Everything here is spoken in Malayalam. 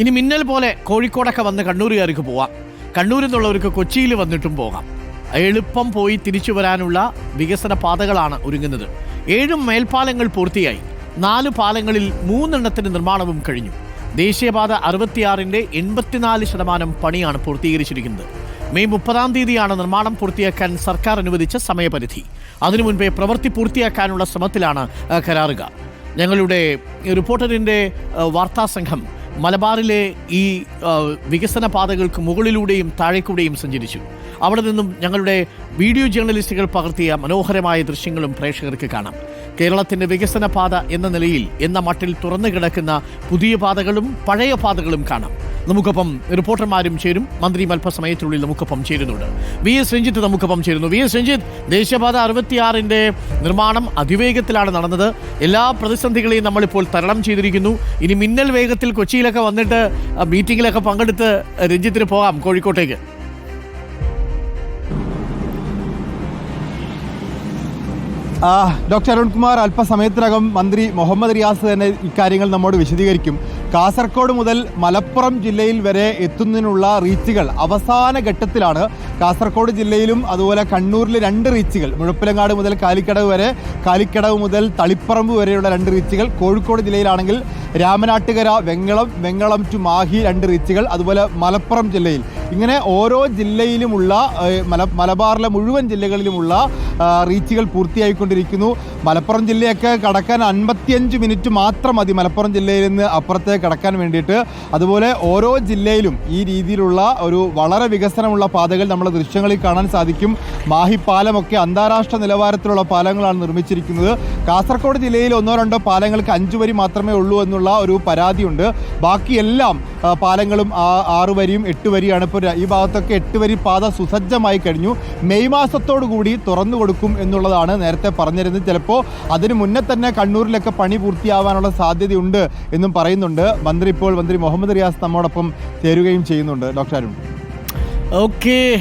ഇനി മിന്നൽ പോലെ കോഴിക്കോടൊക്കെ വന്ന് കണ്ണൂരുകാർക്ക് പോവാം. കണ്ണൂരിൽ നിന്നുള്ളവർക്ക് കൊച്ചിയിൽ വന്നിട്ടും പോകാം. എളുപ്പം പോയി തിരിച്ചു വരാനുള്ള വികസന പാതകളാണ് ഒരുങ്ങുന്നത്. ഏഴും മേൽപ്പാലങ്ങൾ പൂർത്തിയായി. നാല് പാലങ്ങളിൽ മൂന്നെണ്ണത്തിന് നിർമ്മാണവും കഴിഞ്ഞു. ദേശീയപാത അറുപത്തിയാറിന്റെ എൺപത്തിനാല് ശതമാനം പണിയാണ് പൂർത്തീകരിച്ചിരിക്കുന്നത്. മെയ് മുപ്പതാം തീയതിയാണ് നിർമ്മാണം പൂർത്തിയാക്കാൻ സർക്കാർ അനുവദിച്ച സമയപരിധി. അതിനു മുൻപേ പ്രവൃത്തി പൂർത്തിയാക്കാനുള്ള ശ്രമത്തിലാണ് കരാറുക കരാറുകാർ. ഞങ്ങളുടെ റിപ്പോർട്ടറിന്റെ വാർത്താ സംഘം മലബാറിലെ ഈ വികസന പാതകൾക്ക് മുകളിലൂടെയും താഴേക്കൂടെയും സഞ്ചരിച്ചു. അവിടെ നിന്നും ഞങ്ങളുടെ വീഡിയോ ജേർണലിസ്റ്റുകൾ പകർത്തിയ മനോഹരമായ ദൃശ്യങ്ങളും പ്രേക്ഷകർക്ക് കാണാം. കേരളത്തിന്റെ വികസന പാത എന്ന നിലയിൽ എന്ന മട്ടിൽ തുറന്നു കിടക്കുന്ന പുതിയ പാതകളും പഴയ പാതകളും കാണാം. നമുക്കൊപ്പം റിപ്പോർട്ടർമാരും ചേരും. മന്ത്രി അല്പസമയത്തിനുള്ളിൽ നമുക്കൊപ്പം ചേരുന്നുണ്ട്. വി എസ് രഞ്ജിത്ത് നമുക്കൊപ്പം ചേരുന്നു. വി എസ് രഞ്ജിത്ത് ദേശീയപാത അറുപത്തിയാറിന്റെ നിർമ്മാണം അതിവേഗത്തിലാണ് നടന്നത്. എല്ലാ പ്രതിസന്ധികളെയും നമ്മളിപ്പോൾ തരണം ചെയ്തിരിക്കുന്നു. ഇനി മിന്നൽ വേഗത്തിൽ കൊച്ചിയിലൊക്കെ വന്നിട്ട് മീറ്റിങ്ങിലൊക്കെ പങ്കെടുത്ത് രഞ്ജിത്തിന് പോകാം കോഴിക്കോട്ടേക്ക്. ഡോക്ടർ അരുൺകുമാർ അല്പസമയത്തിനകം മന്ത്രി മുഹമ്മദ് റിയാസ് തന്നെ ഇക്കാര്യങ്ങൾ നമ്മോട് വിശദീകരിക്കും. കാസർഗോഡ് മുതൽ മലപ്പുറം ജില്ലയിൽ വരെ എത്തുന്നതിനുള്ള റീച്ചുകൾ അവസാന ഘട്ടത്തിലാണ്. കാസർഗോഡ് ജില്ലയിലും അതുപോലെ കണ്ണൂരിലെ രണ്ട് റീച്ചുകൾ മുഴപ്പിലങ്ങാട് മുതൽ കാലിക്കടവ് വരെ കാലിക്കടവ് മുതൽ തളിപ്പറമ്പ് വരെയുള്ള രണ്ട് റീച്ചുകൾ കോഴിക്കോട് ജില്ലയിലാണെങ്കിൽ രാമനാട്ടുകര വെങ്ങളം വെങ്ങളം ടു മാഹി രണ്ട് റീച്ചുകൾ അതുപോലെ മലപ്പുറം ജില്ലയിൽ. ഇങ്ങനെ ഓരോ ജില്ലയിലുമുള്ള മല മലബാറിലെ മുഴുവൻ ജില്ലകളിലുമുള്ള റീച്ചുകൾ പൂർത്തിയായിക്കൊണ്ടിരിക്കുന്നു. മലപ്പുറം ജില്ലയൊക്കെ കടക്കാൻ അൻപത്തിയഞ്ച് മിനിറ്റ് മാത്രം മതി മലപ്പുറം ജില്ലയിൽ നിന്ന് അപ്പുറത്തേക്ക് കടക്കാൻ വേണ്ടിയിട്ട്. അതുപോലെ ഓരോ ജില്ലയിലും ഈ രീതിയിലുള്ള ഒരു വളരെ വികസനമുള്ള പാതകൾ നമ്മുടെ ദൃശ്യങ്ങളിൽ കാണാൻ സാധിക്കും. മാഹി പാലമൊക്കെ അന്താരാഷ്ട്ര നിലവാരത്തിലുള്ള പാലങ്ങളാണ് നിർമ്മിച്ചിരിക്കുന്നത്. കാസർഗോഡ് ജില്ലയിൽ ഒന്നോ രണ്ടോ പാലങ്ങൾക്ക് അഞ്ചു വരി മാത്രമേ ഉള്ളൂ എന്നുള്ള ഒരു പരാതിയുണ്ട്. ബാക്കിയെല്ലാം പാലങ്ങളും ആ- ആറ് വരിയും എട്ട് വരിയാണ്. ഇപ്പോൾ ഈ ഭാഗത്തൊക്കെ എട്ട് വരി പാത സുസജ്ജമായി കഴിഞ്ഞു. മെയ് കൂടി തുറന്നു കൊടുക്കും എന്നുള്ളതാണ് നേരത്തെ പറഞ്ഞിരുന്നത്. ചിലപ്പോൾ അതിന് മുന്നേ തന്നെ കണ്ണൂരിലൊക്കെ പണി പൂർത്തിയാവാനുള്ള സാധ്യതയുണ്ട് എന്നും പറയുന്നുണ്ട്. മന്ത്രി ഇപ്പോൾ മന്ത്രി മുഹമ്മദ് റിയാസ് നമ്മോടൊപ്പം ചേരുകയും ചെയ്യുന്നുണ്ട്. ഡോക്ടർ അരുൺ. ഓക്കെ.